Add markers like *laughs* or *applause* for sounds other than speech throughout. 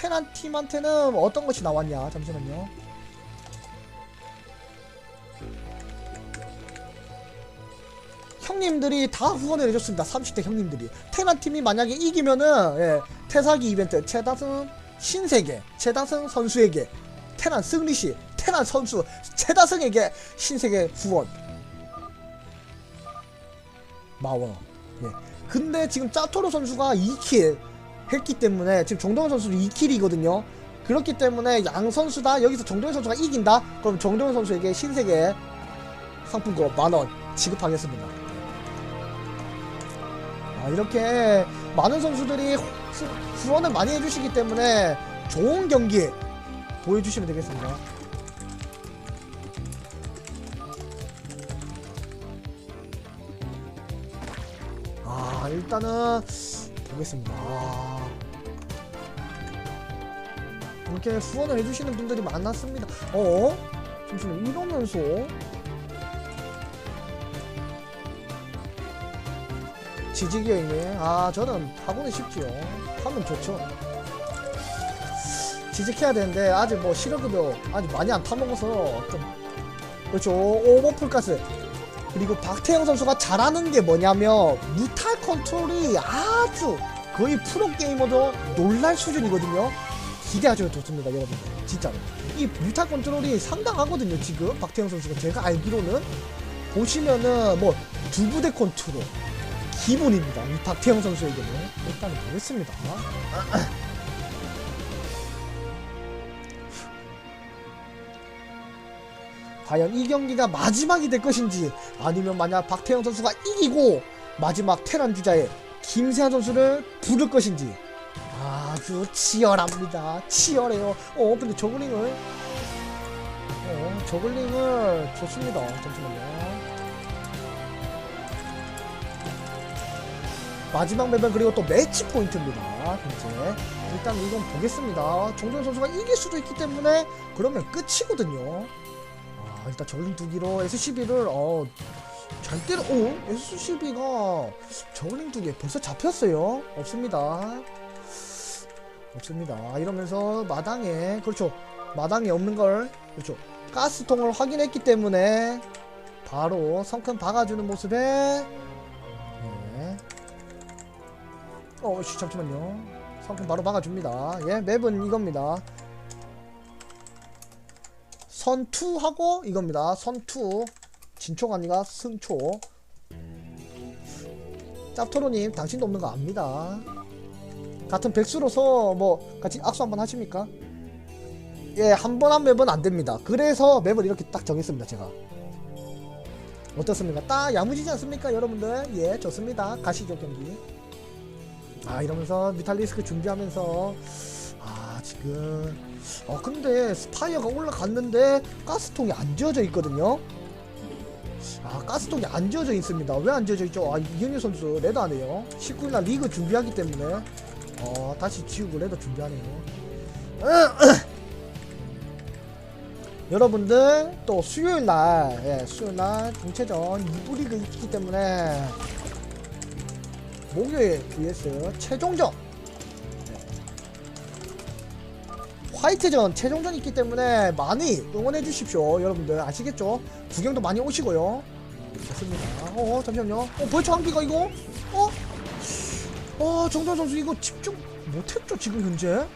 테란 팀한테는 어떤 것이 나왔냐? 잠시만요. 형님들이 다 후원을 해줬습니다. 30대 형님들이. 테란 팀이 만약에 이기면은 예, 태사기 이벤트 최다승 신세계 최다승 선수에게 테란 승리시 테란 선수 최다승에게 신세계 후원. 마워. 예. 근데 지금 짜토로 선수가 2킬 했기 때문에 지금 정동현 선수도 2킬이거든요. 그렇기 때문에 양 선수 다 여기서 정동현 선수가 이긴다? 그럼 정동현 선수에게 신세계 상품권 만원 지급하겠습니다. 아, 이렇게 많은 선수들이 후- 후원을 많이 해주시기 때문에 좋은 경기 보여주시면 되겠습니다. 아 일단은 보겠습니다. 아, 이렇게 후원을 해주시는 분들이 많았습니다. 어? 잠시만 이러면서 지지기 형님 아 저는 하고는 싶지요. 하면 좋죠. 지직해야 되는데 아직 뭐 실업급여 아직 많이 안 타먹어서 좀 그렇죠 오버풀가스 그리고 박태영 선수가 잘하는 게 뭐냐면 무탈 컨트롤이 아주 거의 프로 게이머도 놀랄 수준이거든요. 기대하셔도 좋습니다, 여러분. 진짜로. 이 무탈 컨트롤이 상당하거든요, 지금. 박태영 선수가 제가 알기로는 보시면은 뭐 두 부대 컨트롤 기본입니다. 이 박태영 선수에게는 일단 보겠습니다. *clears throat* 과연 이 경기가 마지막이 될 것인지 아니면 만약 박태영 선수가 이기고 마지막 테란 주자의 김세한 선수를 부를 것인지 아주 치열합니다. 치열해요. 어 근데 저글링을. 어 저글링을 좋습니다. 잠시만요. 마지막 맵은 그리고 또 매치 포인트입니다. 현재 일단 이건 보겠습니다. 정동 선수가 이길 수도 있기 때문에 그러면 끝이거든요. 아, 일단 저글링 두기로 SCB를 어, 잘 때려. 오, SCB가 저글링 두개 벌써 잡혔어요. 없습니다. 없습니다. 이러면서 마당에 그렇죠. 마당에 없는 걸 그렇죠. 가스통을 확인했기 때문에 바로 성큰 박아주는 모습에 네. 어, 씨, 잠시만요. 성큰 바로 박아줍니다. 예, 맵은 이겁니다. 선투하고 이겁니다. 선투 진초가 아니라 승초 짭토로님 당신도 없는 거 압니다. 같은 백수로서 뭐 같이 악수 한번 하십니까? 예, 한 번한 맵은 안 됩니다. 그래서 맵을 이렇게 딱 정했습니다, 제가. 어떻습니까? 딱 야무지지 않습니까, 여러분들? 예, 좋습니다. 가시죠, 경기. 아, 이러면서 뮤탈리스크 준비하면서 아, 지금 어 근데 스파이어가 올라갔는데 가스통이 안 지어져 있거든요. 아 가스통이 안 지어져 있습니다. 왜 안 지어져 있죠? 아 이현유 선수 레드 하네요. 19일날 리그 준비하기 때문에 어 다시 지우고 레드 준비하네요. *clears throat* 여러분들 또 수요일날 예, 수요일날 동체전 2부 리그 있기 때문에 목요일 vs 최종전 화이트전 최종전 있기 때문에 많이 응원해 주십시오 여러분들 아시겠죠? 구경도 많이 오시고요 좋습니다 어 잠시만요 어 벌써 한 기가 이거? 어? 어 정전 선수 이거 집중 못했죠 지금 현재?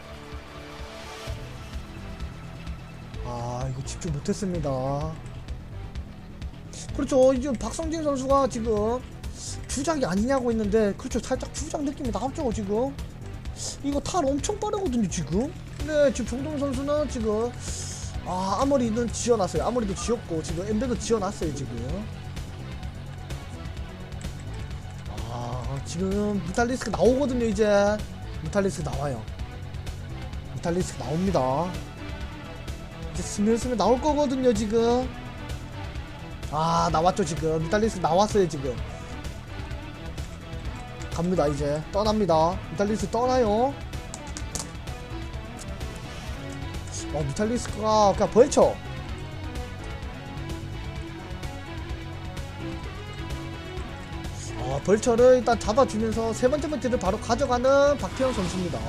아 이거 집중 못했습니다. 그렇죠. 이제 박성진 선수가 지금 주작이 아니냐고 했는데 그렇죠. 살짝 주작 느낌이 나왔죠 지금. 이거 탈 엄청 빠르거든요 지금. 근데 지금 정동 선수는 지금 아 아머리는 지어놨어요. 아머리도 지었고 지금 엠베도 지어놨어요 지금 지금 무탈리스크 나오거든요 이제. 무탈리스크 나와요. 무탈리스크 나옵니다. 이제 스멜스멜 나올 거거든요 지금. 아 나왔죠 지금. 무탈리스크 나왔어요 지금. 갑니다 이제. 떠납니다. 무탈리스크 떠나요. 어 무탈리스크가 그냥 벌쳐 벌처를 일단 잡아주면서 세 번째 번째를 바로 가져가는 박태영 선수입니다.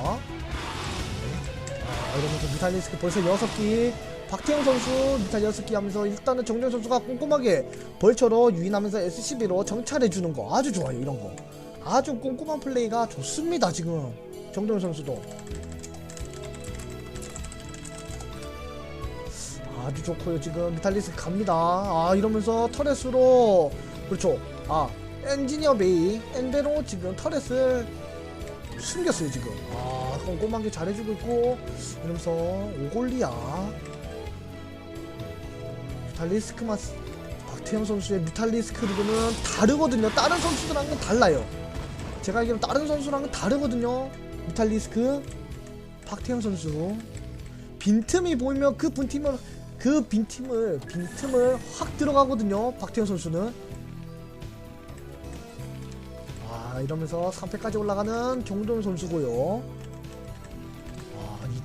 이러면서 미탈리스크 벌써 6기. 박태영 선수 미탈 6기 하면서 일단은 정정 선수가 꼼꼼하게 벌처로 유인하면서 SCB로 정찰해주는 거 아주 좋아요 이런 거. 아주 꼼꼼한 플레이가 좋습니다 지금. 정정 선수도. 아주 좋고요 지금 미탈리스크 갑니다. 아 이러면서 터렛으로. 그렇죠. 아 엔지니어 베이 엔데로 지금 터렛을 숨겼어요 지금. 아. 꼼꼼하게 잘해주고 있고 이러면서 오골리아. 뮤탈리스크만 쓰- 박태영 선수의 뮤탈리스크 리그는 다르거든요. 다른 선수들랑은 달라요. 제가 알기로 다른 선수랑은 다르거든요. 뮤탈리스크. 박태영 선수. 빈틈이 보이면 그 빈틈을 그 빈틈을 빈틈을 확 들어가거든요 박태영 선수는 아 이러면서 3패까지 올라가는 경돈 선수고요. 아, 이,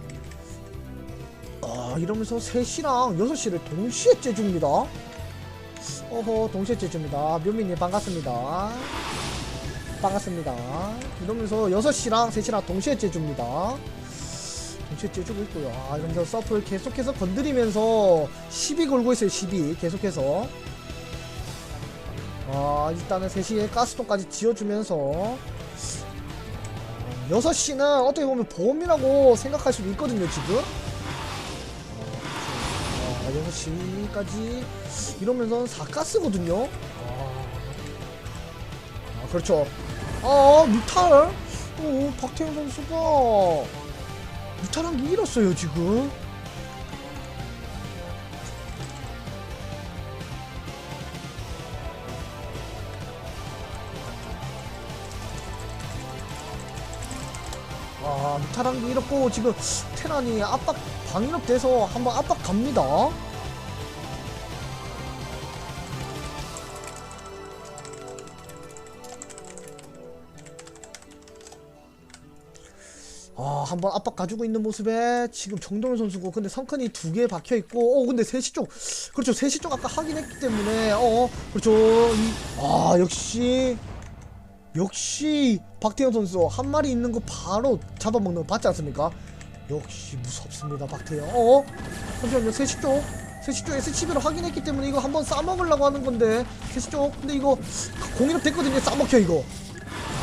아 이러면서 3시랑 6시를 동시에 째줍니다. 어허 동시에 째줍니다. 묘민님 반갑습니다. 반갑습니다. 이러면서 6시랑 3시랑 동시에 째줍니다. 동시에 째주고 있고요. 아 이러면서 서플 계속해서 건드리면서 시비 걸고 있어요 시비. 계속해서 아 일단은 3시에 가스통까지 지어주면서 6시는 어떻게 보면 보험이라고 생각할 수도 있거든요 지금. 아, 6시까지 이러면서 4가스거든요. 아, 아, 그렇죠. 아 뮤탈? 오 박태현 선수가 뮤탈한 게 잃었어요 지금 게 잃었고, 지금 테란이 압박, 방위력 돼서 한번 압박 갑니다. 아, 한번 압박 가지고 있는 모습에 지금 정동현 선수고, 근데 성큰이 두 개 박혀 있고, 어, 근데 3시 쪽, 그렇죠. 3시 쪽 아까 확인했기 때문에, 어, 그렇죠. 이, 아, 역시, 역시 박태현 선수 한 마리 있는 거 바로 잡아먹는 거 봤지 않습니까? 역시 무섭습니다 박태현. 어? 잠시만요. 3시 쪽. 3시 쪽 SCB로 확인했기 때문에 이거 한번 싸먹으려고 하는 건데. 3시 쪽. 근데 이거 공이력 됐거든요. 싸먹혀 이거.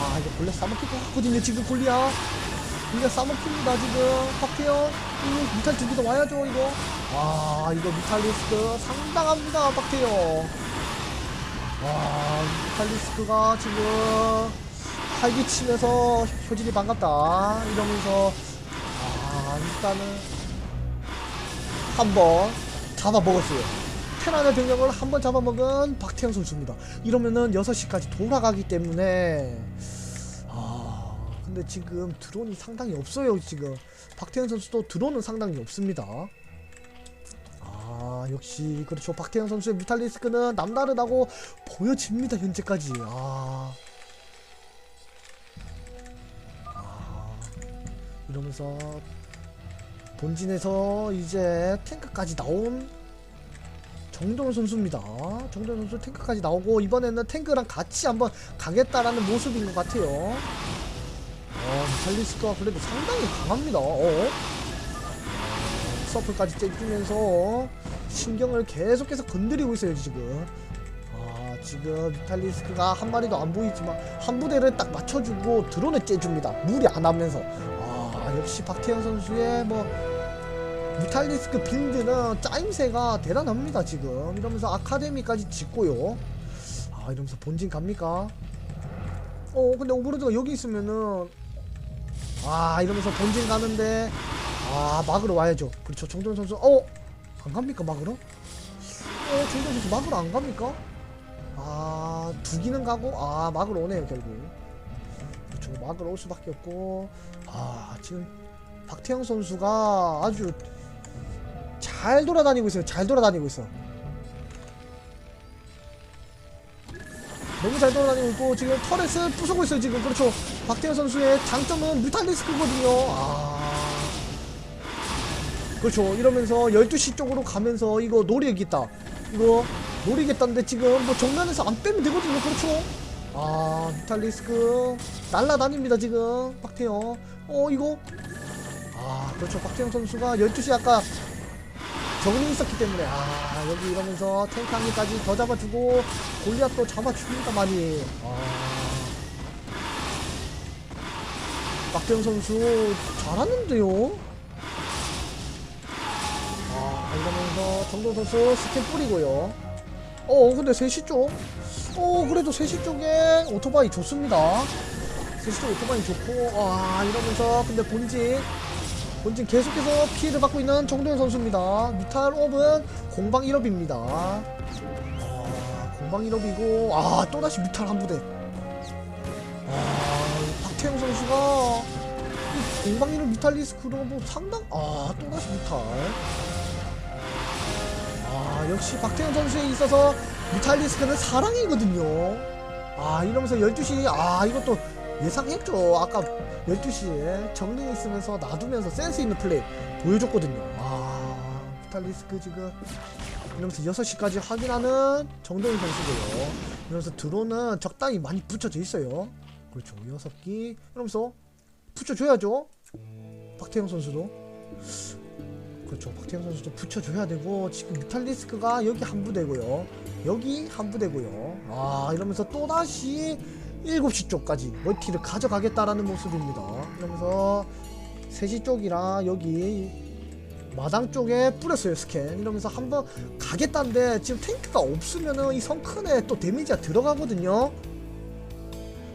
아 이거 본래 싸먹힐 것 같거든요 지금 골리야 골리야 싸먹힙니다 지금. 박태현. 이거 미탈 두기도 와야죠 이거. 아 이거 미탈리스크 상당합니다 박태현 와, 칼리스크가 지금 활기치면서 효진이 반갑다 이러면서 아 일단은 한번 잡아먹었어요. 테란의 병력을 한번 잡아먹은 박태영 선수입니다. 이러면은 6시까지 돌아가기 때문에 아 근데 지금 드론이 상당히 없어요 지금 박태영 선수도 드론은 상당히 없습니다. 아 역시 그렇죠. 박태영 선수의 뮤탈리스크는 남다르다고 보여집니다 현재까지. 아, 아. 이러면서 본진에서 이제 탱크까지 나온 정동현 선수입니다. 정동현 선수 탱크까지 나오고 이번에는 탱크랑 같이 한번 가겠다라는 모습인 것 같아요. 어 뮤탈리스크가 그래도 상당히 강합니다. 어? 서플까지 째주면서 신경을 계속해서 건드리고 있어요 지금. 아 지금 비탈리스크가 한 마리도 안 보이지만 한 부대를 딱 맞춰주고 드론을 째줍니다. 무리 안 하면서. 아 역시 박태현 선수의 뭐 뮤탈리스크 빌드는 짜임새가 대단합니다 지금. 이러면서 아카데미까지 짓고요. 아 이러면서 본진 갑니까? 어 근데 오버로드가 여기 있으면은 아 이러면서 본진 가는데 아 막으러 와야죠. 그렇죠. 정돈 선수. 어? 안 갑니까 막으러? 어 정돈 선수 막으러 안 갑니까? 아 두기는 가고? 아 막으러 오네요 결국. 그렇죠. 막으러 올 수밖에 없고. 아 지금 박태영 선수가 아주 잘 돌아다니고 있어요. 잘 돌아다니고 있어. 너무 잘 돌아다니고 있고 지금 터렛을 부수고 있어요 지금. 그렇죠. 박태현 선수의 장점은 뮤탈리스크거든요. 아 그렇죠. 이러면서 12시 쪽으로 가면서 이거 노리겠다. 이거 노리겠다는데 지금 뭐 정면에서 안 빼면 되거든요. 그렇죠? 아 뮤탈리스크 날라다닙니다 지금. 박태현 어 이거? 아 그렇죠. 박태영 선수가 12시 아까 적응이 있었기 때문에. 아 여기 이러면서 탱크 한 개까지 더 잡아주고 골리앗 또 잡아줍니다 많이. 아. 박태영 선수 잘하는데요? 아 이러면서 정도 선수 스킨 뿌리고요 어 근데 3시 쪽 어 그래도 3시 쪽에 오토바이 좋습니다 3시 쪽 오토바이 좋고 아 이러면서 근데 본진 본진 계속해서 피해를 받고 있는 정도현 선수입니다. 뮤탈 옵은 공방 1업입니다. 아, 공방 1업이고, 아, 또다시 뮤탈 한 부대. 아, 이 박태영 선수가 이 공방 1업 뮤탈리스크로 뭐 상당, 아, 또다시 뮤탈. 아, 역시 박태영 선수에 있어서 뮤탈리스크는 사랑이거든요. 아, 이러면서 12시, 아, 이것도 예상했죠. 아까 12시에 정링 있으면서 놔두면서 센스 있는 플레이 보여줬거든요. 아, 뮤탈리스크 지금 이러면서 6시까지 확인하는 정동인 선수고요. 이러면서 드론은 적당히 많이 붙여져 있어요. 그렇죠. 6기. 이러면서 붙여줘야죠. 박태영 선수도. 그렇죠. 박태영 선수도 붙여줘야 되고 지금 뮤탈리스크가 여기 한 부대고요. 여기 한 부대고요. 아 이러면서 또다시 7시 쪽까지 멀티를 가져가겠다라는 모습입니다. 이러면서 3시 쪽이랑 여기 마당 쪽에 뿌렸어요 스캔 이러면서 한번 가겠다는데 지금 탱크가 없으면은 이 성큰에 또 데미지가 들어가거든요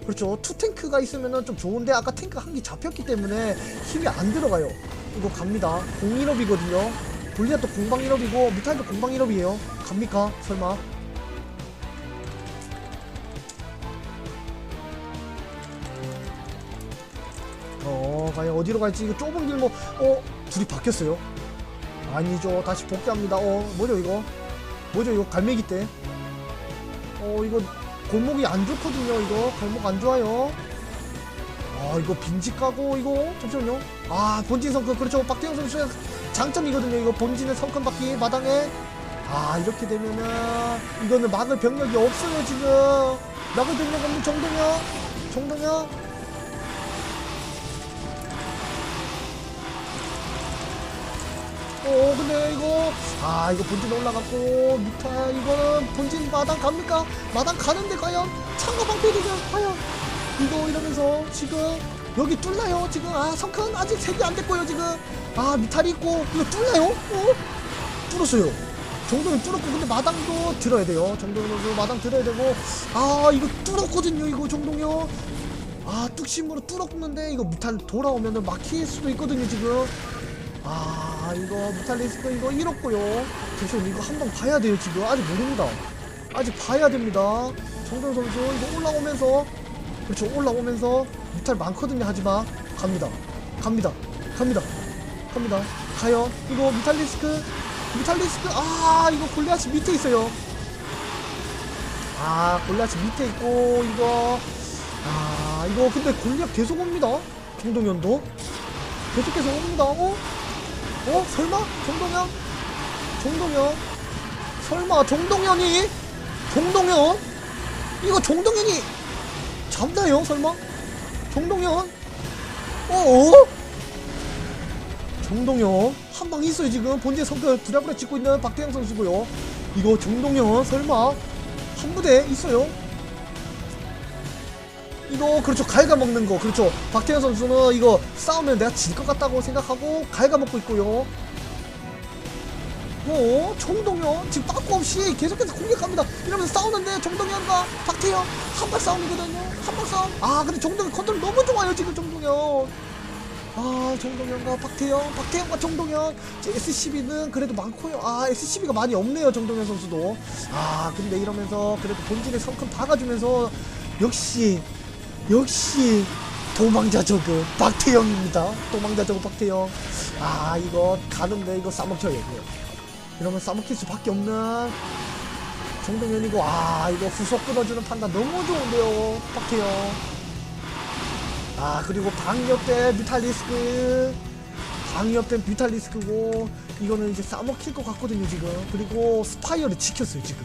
그렇죠 투 탱크가 있으면은 좀 좋은데 아까 탱크 한 개 잡혔기 때문에 힘이 안 들어가요 이거 갑니다. 01업이거든요. 골리앗도 공방 1업이고 미탈도 공방 1업이에요. 갑니까? 설마? 어 과연 어디로 갈지? 이거 좁은 길목 어 둘이 바뀌었어요. 아니죠. 다시 복귀합니다. 어 뭐죠 이거? 뭐죠 이거? 갈매기 때 어 이거 골목이 안 좋거든요 이거. 골목 안 좋아요 아 이거 빈집 가고 이거? 잠시만요. 아 본진 성큰 그렇죠. 박태영 선수의 장점이거든요. 이거 본진의 성큰 받기 마당에. 아 이렇게 되면은 이거는 막을 병력이 없어요 지금. 막을 병력 없는 정동영 정동영 어 근데 이거 아 이거 본진 올라갔고 미타 이거는 본진 마당 갑니까? 마당 가는데 과연? 창가 방패리가 과연 이거 이러면서 지금 여기 뚫나요? 지금 아 성큰 아직 색이 안 됐고요 지금. 아 미탈이 있고 이거 뚫나요? 어? 뚫었어요. 정도는 뚫었고 근데 마당도 들어야 돼요. 정도는 선수 마당 들어야 되고. 아 이거 뚫었거든요 이거 정동요. 아 뚝심으로 뚫었는데 이거 미탈 돌아오면 은 막힐 수도 있거든요 지금. 아 이거 무탈 리스크 이거 잃었고요. 잠시만 이거 한번 봐야 돼요 지금. 아직 모릅니다. 아직 봐야 됩니다. 정동 선수 이거 올라오면서 그렇죠 올라오면서 무탈 많거든요 하지만 갑니다 갑니다 갑니다 갑니다 가요 이거 무탈리스크 무탈리스크 아 이거 골리앗이 밑에 있어요 아 골리앗이 밑에 있고 이거 아 이거 근데 골리앗 계속 옵니다 정동현도 계속해서 옵니다 어? 어? 설마? 정동현? 정동현? 설마 정동현이? 정동현? 이거 정동현이 잡나요? 설마? 정동현? 어어? 정동현 한 방 있어요 지금 본진 성격 드라브라 찍고 있는 박태영 선수고요 이거 정동현 설마 한 부대 있어요? 이거 그렇죠 갈가먹는 거 그렇죠 박태현 선수는 이거 싸우면 내가 질 것 같다고 생각하고 갈가먹고 있고요 어 정동현 지금 빠꾸 없이 계속해서 공격합니다. 이러면서 싸우는데 정동현과 박태현 한발 싸움이거든요. 한발 싸움. 아 근데 정동현 컨트롤 너무 좋아요 지금 정동현 아 정동현과 박태현 박태현과 정동현 SCB는 그래도 많고요. 아 SCB가 많이 없네요 정동현 선수도. 아 근데 이러면서 그래도 본진의 성큼 박아주면서 역시 역시 도망자 저그 박태영입니다. 도망자 저그 박태영. 아 이거 가는데 이거 이거. 이러면 싸먹힐 수밖에 없는 정동현이고 아 이거 후속 끊어주는 판단 너무 좋은데요. 박태영. 아 그리고 방역 대 뮤탈리스크. 방역 대 뮤탈리스크고 이거는 이제 싸먹힐 것 같거든요 지금. 그리고 스파이어를 지켰어요 지금.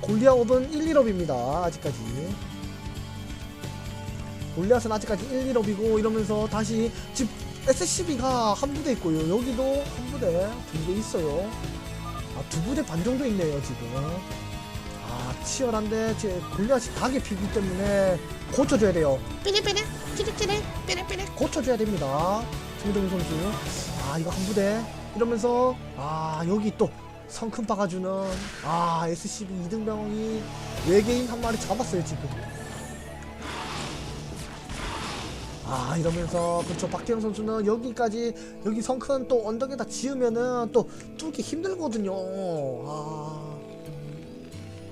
골리아옵은 1, 1업입니다 아직까지. 골리앗은 아직까지 1, 1업이고 이러면서 다시 집 SCB가 한 부대 있고요. 여기도 한 부대, 두 부대 있어요. 아, 두 부대 반 정도 있네요, 지금. 아, 치열한데, 제 골리앗이 각에 피기 때문에 고쳐줘야 돼요. 삐리삐리 찌릿찌릿 삐리삐리 고쳐줘야 됩니다. 정동훈 선수. 아, 이거 한 부대. 이러면서, 아, 여기 또 성큰 박아주는, 아, SCB 이등병이 외계인 한 마리 잡았어요, 지금. 아, 이러면서, 그렇죠. 박태영 선수는 여기까지, 여기 성큰 또 언덕에다 지으면은 또 뚫기 힘들거든요. 아.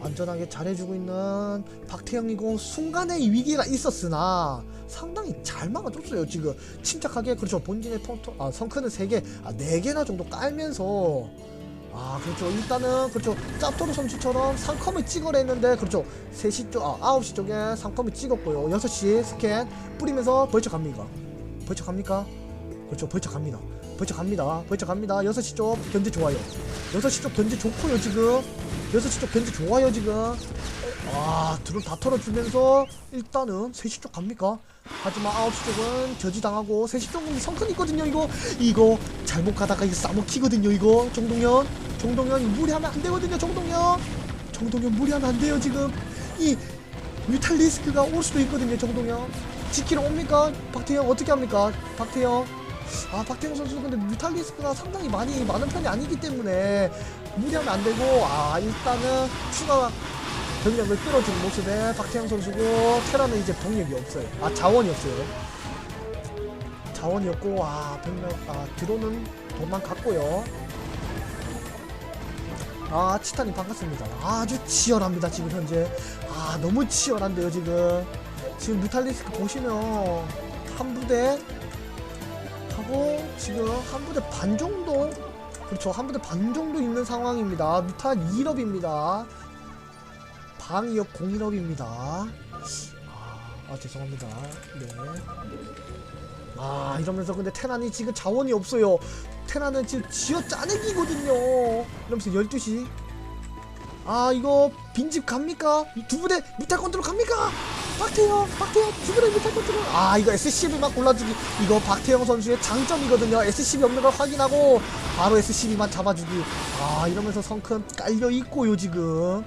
안전하게 잘해주고 있는 박태영이고 순간의 위기가 있었으나 상당히 잘 막아줬어요 지금 침착하게 그렇죠 본진의 펑토 아 성큰은 3개 아 4개나 정도 깔면서 아 그렇죠. 일단은 그렇죠. 짭토르 선수처럼 상컴을 찍으려 했는데 그렇죠. 3시 쪽 아 9시 쪽에 상컴을 찍었고요. 6시 스캔 뿌리면서 벌쳐 갑니까? 벌쳐 갑니까? 그렇죠. 벌쳐 갑니다. 벌쳐 갑니다. 벌쳐 갑니다. 6시 쪽 견제 좋아요. 6시 쪽 견제 좋고요 지금 6시 쪽 견제 좋아요 지금. 아 드론 다 털어주면서 일단은 3시 쪽 갑니까? 하지만 9시 쪽은 저지당하고 3시 쪽은 성큰 있거든요 이거. 이거 잘못 가다가 이거 싸먹히거든요 이거. 정동현. 정동현 무리하면 안 되거든요 정동현. 정동현 무리하면 안 돼요 지금. 이 뮤탈리스크가 올 수도 있거든요 정동현. 지키러 옵니까? 박태영 어떻게 합니까? 박태영 아 박태영 선수 근데 뮤탈리스크가 상당히 많이 많은 편이 아니기 때문에 무리하면 안 되고 아 일단은 추가 병력을 끌어주는 모습에 박태영 선수고 테라는 이제 병력이 없어요. 아 자원이 없어요. 자원이 없고 아 병력 아 드론은 도망갔고요. 아 치타님 반갑습니다. 아주 치열합니다 지금 현재. 아 너무 치열한데요 지금. 지금 뮤탈리스크 보시면 한 부대 하고 지금 한 부대 반 정도 그렇죠. 한 부대 반 정도 있는 상황입니다. 뮤탈 2럽입니다. 방위협 01업입니다. 아, 아 죄송합니다. 네. 아 이러면서 근데 테란이 지금 자원이 없어요. 테란은 지금 지어 짜내기거든요. 이러면서 12시. 아 이거 빈집 갑니까? 이두 부대 뮤탈 컨트롤 갑니까? 박태영 박태영 두 부대 뮤탈 컨트롤 아 이거 SCB만 골라주기. 이거 박태영 선수의 장점이거든요. SCB 없는 걸 확인하고 바로 SCB만 잡아주기. 아 이러면서 성큰 깔려 있고요 지금.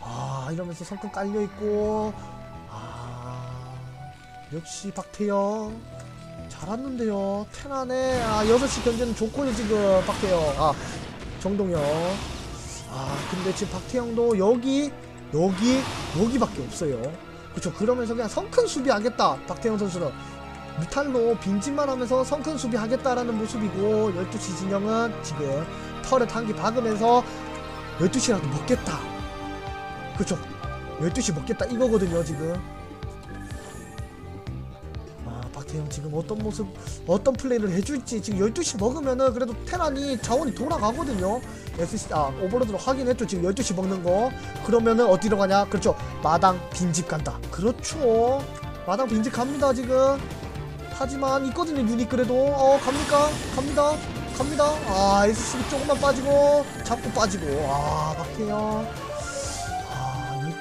아 이러면서 성큼 깔려 있고. 아 역시 박태영 잘왔는데요. 테란에. 아 6시 견제는 좋고요 지금. 박태영 아 정동영. 아 근데 지금 박태영도 여기 여기 여기밖에 없어요 그쵸 그러면서 그냥 성큰 수비하겠다 박태영 선수는. 뮤탈로 빈집만 하면서 성큰 수비하겠다라는 모습이고 12시 진영은 지금 털에 한기 박으면서 12시라도 먹겠다. 그쵸 12시 먹겠다 이거거든요 지금 아 박태영 지금 어떤 모습 어떤 플레이를 해줄지 지금 12시 먹으면은 그래도 테란이 자원이 돌아가거든요. SC, 아 오버로드로 확인했죠. 지금 12시 먹는 거. 그러면은 어디로 가냐? 그렇죠. 마당 빈집 간다. 그렇죠. 마당 빈집 갑니다 지금. 하지만 있거든요 유닛 그래도. 어 갑니까? 갑니다. 갑니다. 아 SCB 조금만 빠지고 잡고 빠지고. 아 박태영 아, 이...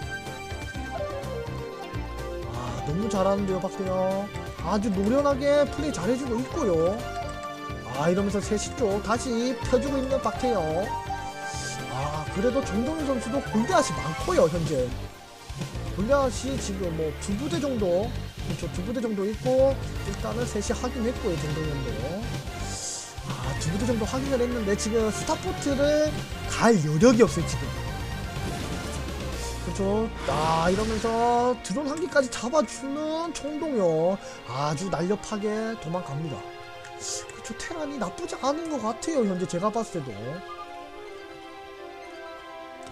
아 너무 잘하는데요 박태영 아주 노련하게 플레이 잘해주고 있고요. 아 이러면서 3시 쪽 다시 펴주고 있는 박태영. 아 그래도 정동윤 선수도 골대앗이 많고요 현재. 골대앗이 지금 뭐 두 부대 정도 그렇죠. 두 부대 정도 있고 일단은 3시 확인했고요 정동윤도. 아두 부대 정도 확인을 했는데 지금 스타포트를 갈 여력이 없어요 지금 그렇죠. 아 이러면서 드론 한 개까지 잡아주는 총동요 아주 날렵하게 도망갑니다. 그렇죠. 테란이 나쁘지 않은 것 같아요. 현재 제가 봤을 때도.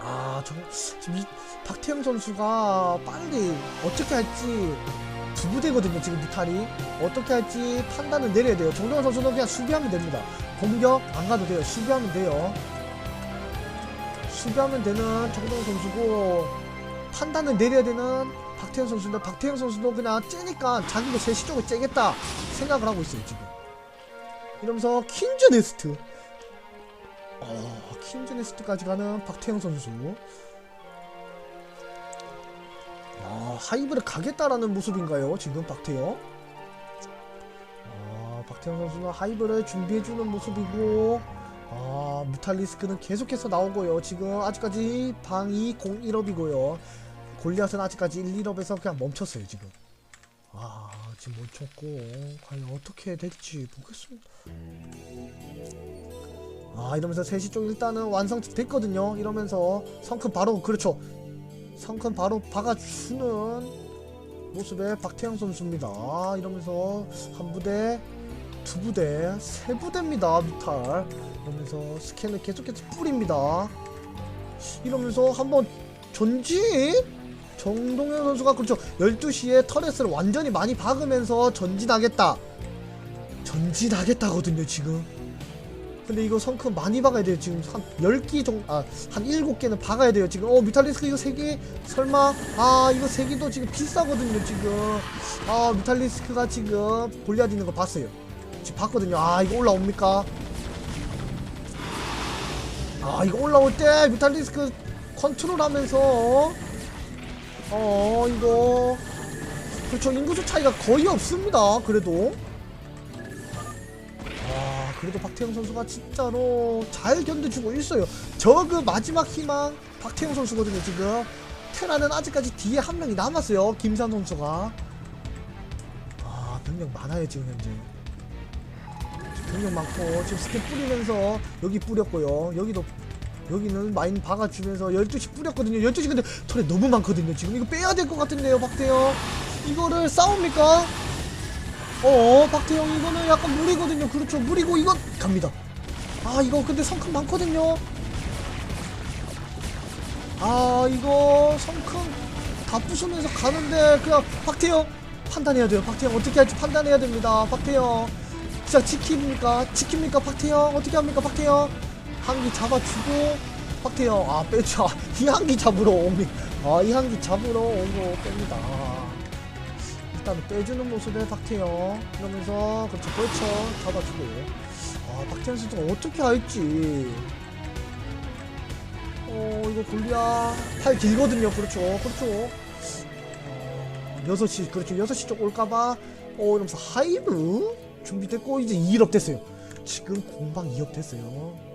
아, 저, 지금 이 박태영 선수가 빨리 어떻게 할지 두 부대거든요. 지금 뮤탈이 어떻게 할지 판단을 내려야 돼요. 정동현 선수는 그냥 수비하면 됩니다. 공격 안 가도 돼요. 수비하면 돼요. 수비하면 되는 정동현 선수고 판단을 내려야 되는 박태현 선수인데 박태현 선수도 그냥 째니까 자기도 제 시쪽을 째겠다 생각을 하고 있어요 지금. 이러면서 퀸즈 네스트. 어 퀸즈 네스트까지 가는 박태영 선수. 아 하이브를 가겠다라는 모습인가요 지금 박태영 아 박태영 선수는 하이브를 준비해주는 모습이고 아 뮤탈리스크는 계속해서 나오고요. 지금 아직까지 방이 01업이고요 골리앗은 아직까지 1, 1업에서 그냥 멈췄어요 지금. 아 지금 멈췄고 과연 어떻게 될지 보겠습니다. 아 이러면서 3시 쪽 일단은 완성됐거든요. 이러면서 성큰 바로 그렇죠. 성큰 바로 박아주는 모습의 박태영 선수입니다. 이러면서 한 부대 두 부대 세 부대입니다 뮤탈. 이러면서 스캔을 계속해서 뿌립니다. 이러면서 한번 전진 정동현 선수가 그렇죠. 12시에 터렛을 완전히 많이 박으면서 전진하겠다. 전진하겠다거든요 지금. 근데 이거 성큼 많이 박아야 돼요. 지금 한 10기 정도 아한 7개는 박아야 돼요 지금. 어 뮤탈리스크 이거 3개? 설마? 아 이거 3개도 지금 비싸거든요 지금. 아 뮤탈리스크가 지금 골리앗 있는 거 봤어요. 지금 봤거든요. 아 이거 올라옵니까? 아 이거 올라올 때 뮤탈리스크 컨트롤 하면서 어 이거. 그렇죠. 인구수 차이가 거의 없습니다 그래도. 아 그래도 박태영 선수가 진짜로 잘 견뎌주고 있어요. 저 그 마지막 희망 박태영 선수거든요 지금. 테라는 아직까지 뒤에 한 명이 남았어요 김산 선수가. 아 병력 많아요 지금 현재. 병력 많고 지금 스킬 뿌리면서 여기 뿌렸고요. 여기도 여기는 마인 박아주면서 12시 뿌렸거든요. 12시 근데 털에 너무 많거든요 지금. 이거 빼야 될 것 같은데요 박태영 이거를 싸웁니까? 어 박태영 이거는 약간 무리거든요. 그렇죠. 무리고 이건 갑니다. 아 이거 근데 성큼 많거든요. 아 이거 성큼 다 부수면서 가는데 그냥 박태영 판단해야 돼요. 박태영 어떻게 할지 판단해야 됩니다. 박태영 진짜 지킵니까? 지킵니까 박태영 어떻게 합니까 박태영 한기 잡아주고 박태영 아 빼죠. 이 한기 잡으러 옵니다 아이 한기 잡으러 오고 뺍니다. 일단 빼주는 모습의 박태영 그러면서 그렇죠. 그렇죠. 잡아주고. 아 박태영 선수가 어떻게 할지. 어 이거 골리아 팔 길거든요. 그렇죠. 그렇죠. 어, 6시 그렇죠. 6시 쪽 올까봐 어 이러면서 하이브 준비됐고 이제 2업 됐어요. 지금 공방 2업 됐어요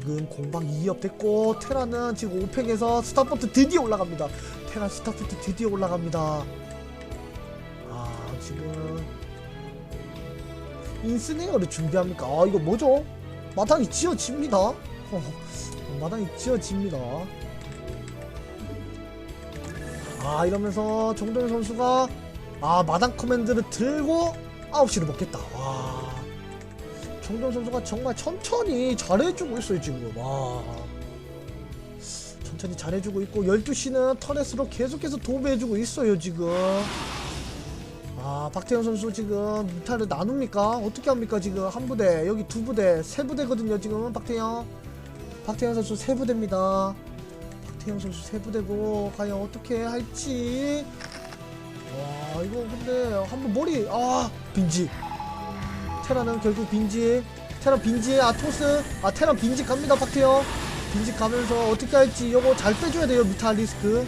지금 공방 2업 됐고 테라는 지금 오팽에서 스타포트 드디어 올라갑니다. 테라 스타포트 드디어 올라갑니다. 아 지금 인스네어를 준비합니까? 아 이거 뭐죠? 마당이 지어집니다. 어, 마당이 지어집니다. 아 이러면서 정동현 선수가 아 마당 커맨드를 들고 9시를 먹겠다. 와 정동 선수가 정말 천천히 잘해주고 있어요 지금. 와. 천천히 잘해주고 있고 12시는 터렛으로 계속해서 도배해주고 있어요 지금. 아 박태영 선수 지금 무타를 나눕니까? 어떻게 합니까 지금? 한 부대 여기 두 부대 세 부대거든요 지금 박태영 박태영 선수 세 부대입니다. 박태영 선수 세 부대고 과연 어떻게 할지. 와 이거 근데 한번 머리 아 빈지 테라는 결국 빈지 테라 빈지에 아토스 아 테라 빈지 갑니다 박태영 빈지 가면서 어떻게 할지 요거 잘 빼줘야 돼요 미탈리스크.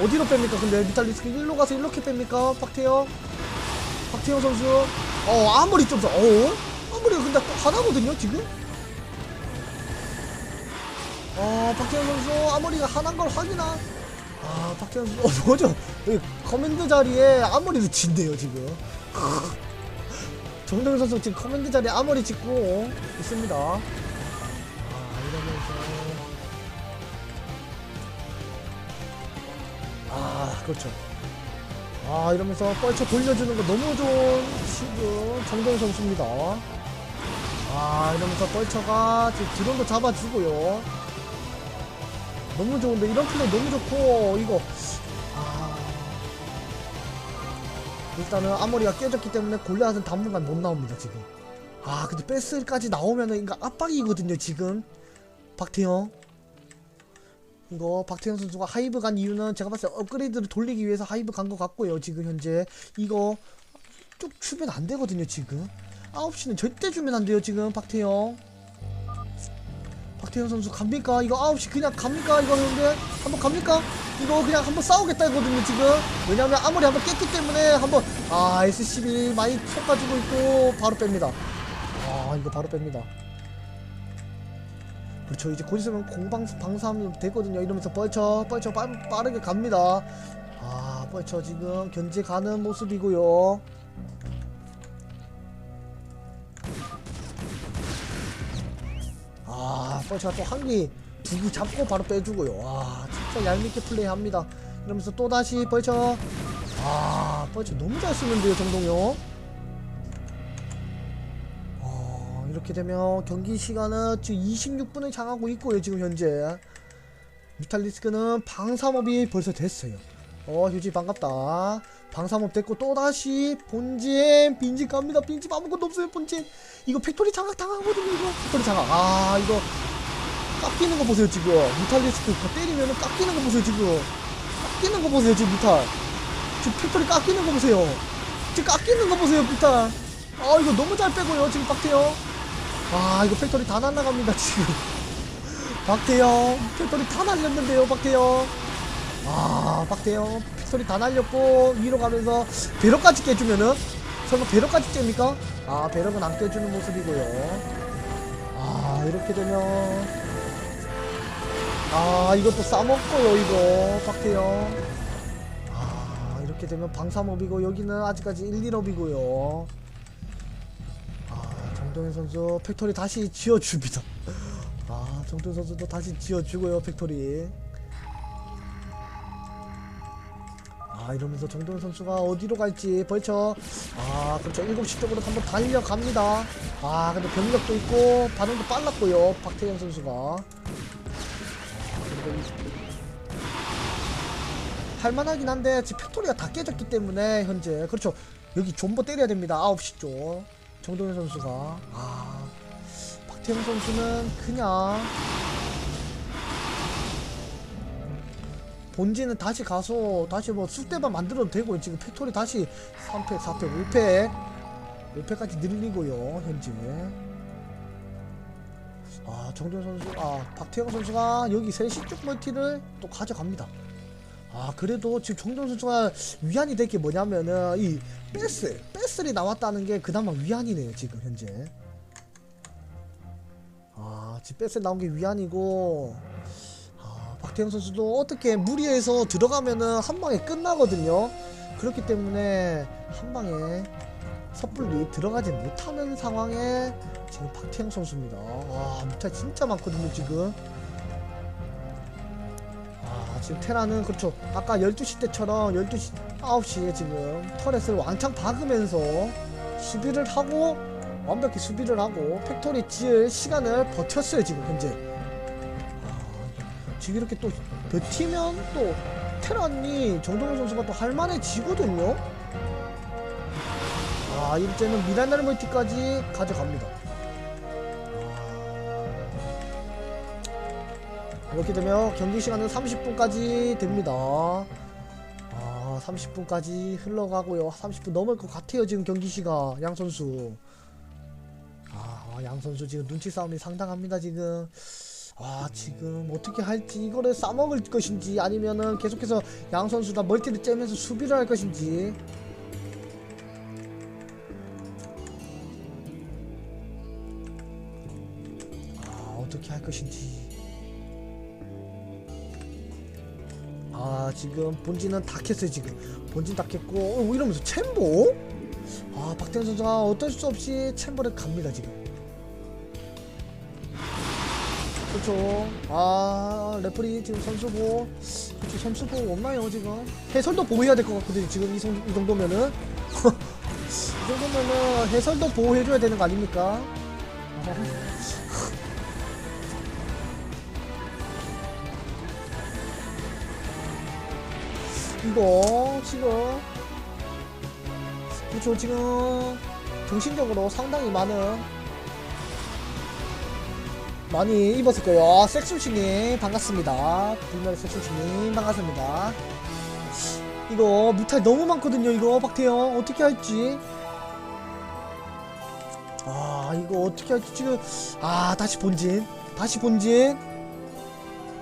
어디로 뺍니까 근데? 미탈리스크 일로 가서 이렇게 뺍니까 박태영 박태영 선수. 어 아무리 좀 더, 어? 아무리 근데 하나거든요 지금? 어 박태영 선수 아무리가 하나인 걸 확인한 아 박태영 선수 어 뭐죠? 여기 커맨드 자리에 아무리도 진대요 지금 정동현 선수 지금 커맨드 자리에 아머리 찍고 있습니다. 아, 이러면서. 아, 그렇죠. 아, 이러면서 뻘쳐 돌려주는 거 너무 좋은 지금 정동현 선수입니다. 아, 이러면서 뻘쳐가 지금 드론도 잡아주고요. 너무 좋은데, 이런 플레이 너무 좋고, 이거. 아. 일단은 아머리가 깨졌기 때문에 골레앗은 당분간 못 나옵니다 지금. 아 근데 베스까지 나오면은 이거 압박이거든요 지금. 박태영 이거 박태영 선수가 하이브 간 이유는 제가 봤을 때 업그레이드를 돌리기 위해서 하이브 간 것 같고요 지금 현재. 이거 쭉 주면 안 되거든요 지금. 9시는 절대 주면 안 돼요 지금 박태영 박태영 선수 갑니까? 이거 9시 그냥 갑니까? 이거 현재 한번 갑니까? 이거 그냥 한번 싸우겠다 이거든요 지금. 왜냐면 아무리 한번 깼기 때문에 한번 아 SCB 많이 속가지고 있고 바로 뺍니다. 아 이거 바로 뺍니다. 그렇죠. 이제 곧 있으면 공방 방사하면 되거든요. 이러면서 뻘쳐 뻘쳐 빠, 빠르게 갑니다. 아 뻘쳐 지금 견제 가는 모습이고요 아 뻘쳐가 또 한기 두개 잡고 바로 빼주고요. 와 진짜 얄밉게 플레이합니다. 이러면서 또다시 뻘쳐. 아 뻘쳐 너무 잘 쓰는데요 정동영 어, 이렇게 되면 경기 시간은 지금 26분을 향하고 있고요 지금 현재. 뮤탈리스크는 방사업이 벌써 됐어요. 어 휴지 반갑다. 방사업 됐고 또다시 본진 빈집 갑니다. 빈집 아무것도 없어요 본진. 이거 팩토리 장악 당하거든요 이거. 팩토리 장악. 아 이거 깎이는 거 보세요 지금. 뮤탈리스크 그거 때리면 은 깎이는 거 보세요 지금. 깎이는 거 보세요 지금 뮤탈. 지금 팩토리 깎이는 거 보세요. 지금 깎이는 거 보세요 뮤탈. 아 이거 너무 잘 빼고요 지금 박태영 아 이거 팩토리 다 날라갑니다 지금. *laughs* 박태영 팩토리 다 날렸는데요 박태영 아 박태영 팩토리 다 날렸고 위로 가면서 배럭까지 깨주면은? 설마 배럭까지 잽니까? 아 배럭은 안 깨주는 모습이고요. 아 이렇게 되면 아 이것도 싸먹고요 이거. 박태영 아 이렇게 되면 방사업이고 여기는 아직까지 1, 2업이고요. 아 정동현 선수 팩토리 다시 지어줍니다. 아 정동현 선수도 다시 지어주고요 팩토리. 아 이러면서 정동현 선수가 어디로 갈지 벌쳐. 아 그렇죠 7시 쪽으로 한번 달려갑니다. 아 근데 병력도 있고 반응도 빨랐고요 박태영 선수가 할만하긴 한데 지금 팩토리가 다 깨졌기 때문에 현재. 그렇죠. 여기 존버 때려야 됩니다. 9시 쪽. 정동현 선수가. 아 박태영 선수는 그냥 본진은 다시 가서 다시 뭐 쑥대만 만들어도 되고 지금 팩토리 다시 3팩, 4팩, 5팩. 5팩까지 늘리고요 현재. 아 정준 선수 아 박태영 선수가 여기 3시 쪽 멀티를 또 가져갑니다 아 그래도 지금 정준 선수가 위안이 될 게 뭐냐면은 이 베슬 베슬이 나왔다는 게 그나마 위안이네요 지금 현재 아 지금 베슬 나온 게 위안이고 아, 박태영 선수도 어떻게 무리해서 들어가면은 한 방에 끝나거든요. 그렇기 때문에 한 방에 섣불리 들어가지 못하는 상황에 지금 박태영 선수입니다. 와, 무탈 진짜 많거든요, 지금. 아, 지금 테라는 그렇죠. 아까 12시 때처럼 12시, 9시에 지금 터렛을 왕창 박으면서 수비를 하고 완벽히 수비를 하고 팩토리 지을 시간을 버텼어요, 지금 현재. 지금 이렇게 또 버티면 또 테란이 정동현 선수가 또 할만해지거든요. 아 이제는 미라날 멀티까지 가져갑니다. 이렇게 되면 경기 시간은 30분까지 됩니다. 아 30분까지 흘러가고요. 30분 넘을 것 같아요 지금 경기 시간 양 선수. 아양 선수 지금 눈치 싸움이 상당합니다 지금. 아 지금 어떻게 할지 이거를 싸먹을 것인지 아니면은 계속해서 양 선수 다 멀티를 째면서 수비를 할 것인지 아 어떻게 할 것인지 아 지금 본진은 다 캤어요 지금. 본진 다 캤고 어, 이러면서 챔버 아 박태현 선수가 어쩔 수 없이 챔버를 갑니다 지금. 그렇죠. 아 레프리 지금 선수고 그렇죠. 선수고 없나요 지금? 해설도 보호해야 될 것 같거든요 지금 이, 정- 이 정도면은. *laughs* 이 정도면은 해설도 보호해줘야 되는 거 아닙니까? 이거 지금 그렇죠 지금 정신적으로 상당히 많은 많이 입었을 거예요. 아, 섹슈시님 반갑습니다. 불멸 섹슈시님 반갑습니다. 이거 무탈 너무 많거든요. 이거 박태영 어떻게 할지. 아 이거 어떻게 할지 지금 아 다시 본진 다시 본진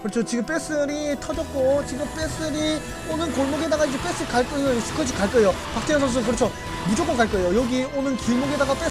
그렇죠. 지금 배슬이 터졌고 지금 배슬이 오는 골목에다가 이제 배슬 갈 거예요. 스커지 갈 거예요. 박태현 선수 그렇죠. 무조건 갈 거예요. 여기 오는 길목에다가 배슬